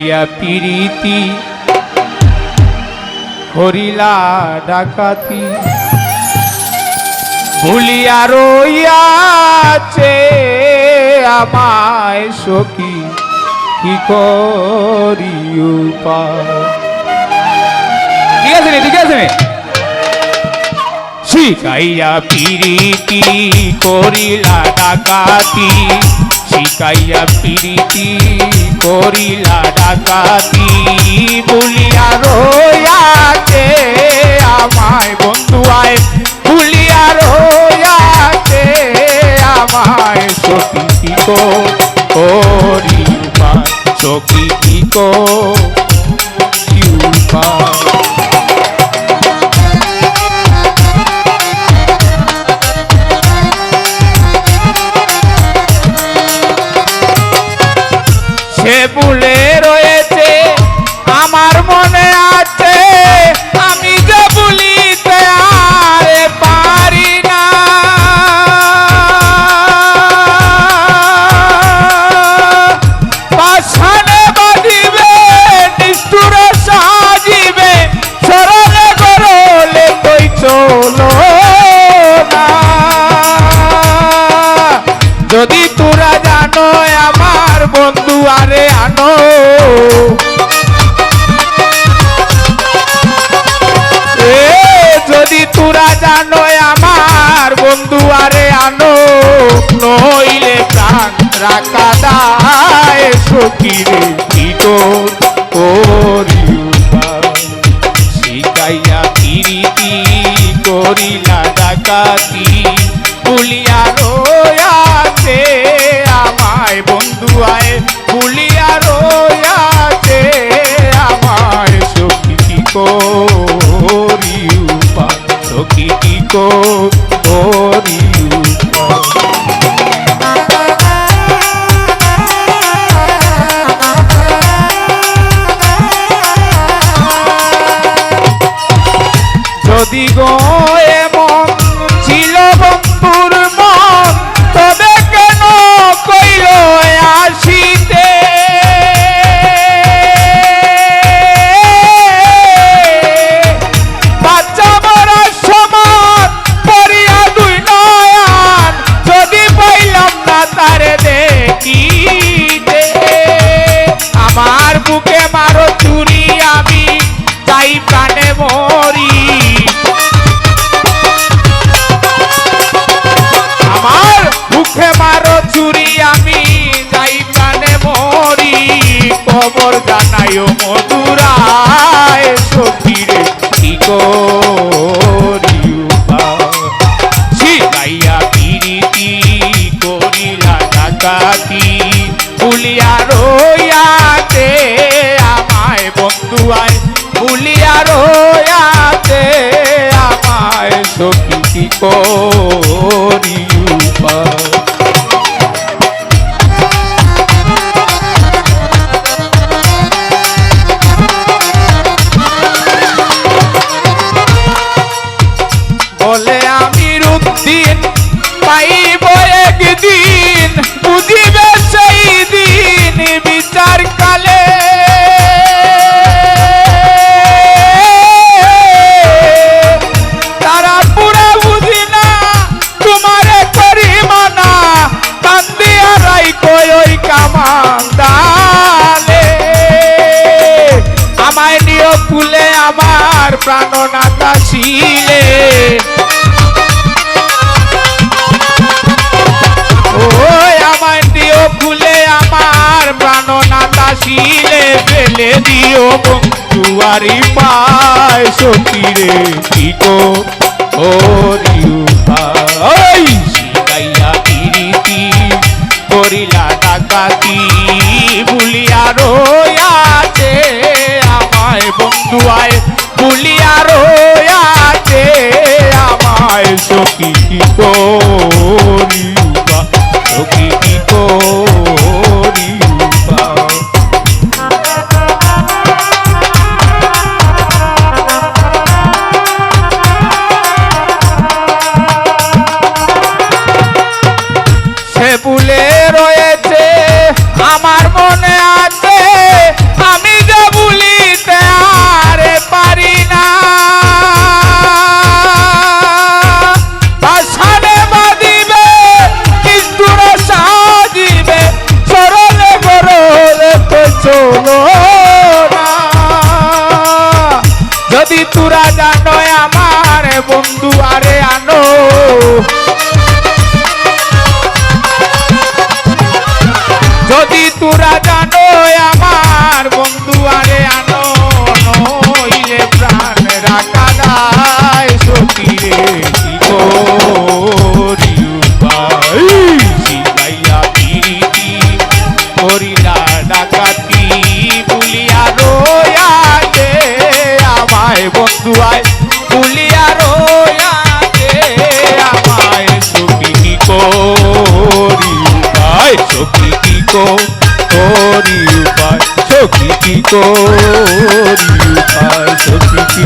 ইয়া পিরিতি হরিলা ডাকাতি, ভুলিয়া রইয়াছে আমায় সখী, কি করি ঠিক আছে ঠিক আছে রে। শিকাইয়া পিরিতি করিলা ডাকাতি শিকাইয়া পিরিতি করিলা ডাকাতি। বলিয়া রোয়াকে আমায় বন্ধু আয়। বলিয়া রয়াছে আমায় সখী কি কো সখী কো কি que pulero es. জানো আমার বন্ধু আরে আনো নইলে প্রাণ রাখা দায় সকিরে কি? শিকাইয়া করিলা ডাকাতি যদি খবর জানাইও মধুরায় সখীরে কি করি উপায়? শিখাইয়া পিরিতি করিলা ডাকাতি ভুলিয়া রইয়াতে আমায় বন্ধু আয় ভুলিয়া রইয়াতে আমায় সখী কি করি ওই আমায় দিও খুলে আমার প্রাণনাথা শিলে ফেলে দিও বন্ধুয়ারি পায় সতীরে কি গো? ওরি ওই শিকাইয়া পিরিতি করিলা ডাকাতি সখী কি না যদি তোরা জানো আমার বন্ধু আরে আনো। যদি তোরা করি আর সখী কি